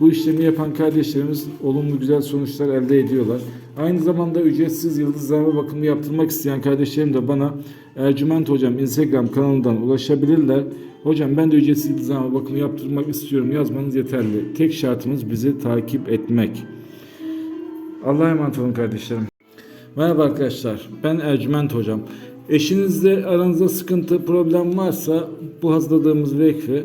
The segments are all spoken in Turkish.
Bu işlemi yapan kardeşlerimiz olumlu güzel sonuçlar elde ediyorlar. Aynı zamanda ücretsiz yıldızlama bakımı yaptırmak isteyen kardeşlerim de bana Ercüment Hocam Instagram kanalından ulaşabilirler. Hocam ben de ücretsiz yıldızlama bakımı yaptırmak istiyorum yazmanız yeterli. Tek şartımız bizi takip etmek. Allah'a emanet olun kardeşlerim. Merhaba arkadaşlar. Ben Ercüment Hocam. Eşinizle aranızda sıkıntı, problem varsa bu hazırladığımız vekfi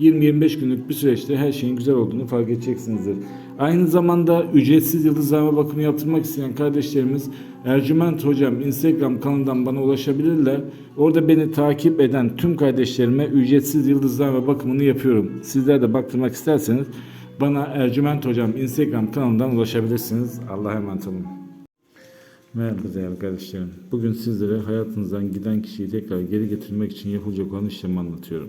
20-25 günlük bir süreçte her şeyin güzel olduğunu fark edeceksinizdir. Aynı zamanda ücretsiz yıldızlama bakımı yaptırmak isteyen kardeşlerimiz Ercüment Hocam Instagram kanalından bana ulaşabilirler. Orada beni takip eden tüm kardeşlerime ücretsiz yıldızlama bakımını yapıyorum. Sizler de baktırmak isterseniz bana Ercüment Hocam Instagram kanalından ulaşabilirsiniz. Allah'a emanet olun. Merhaba değerli kardeşlerim. Bugün sizlere hayatınızdan giden kişiyi tekrar geri getirmek için yapılacak olan işlemi anlatıyorum.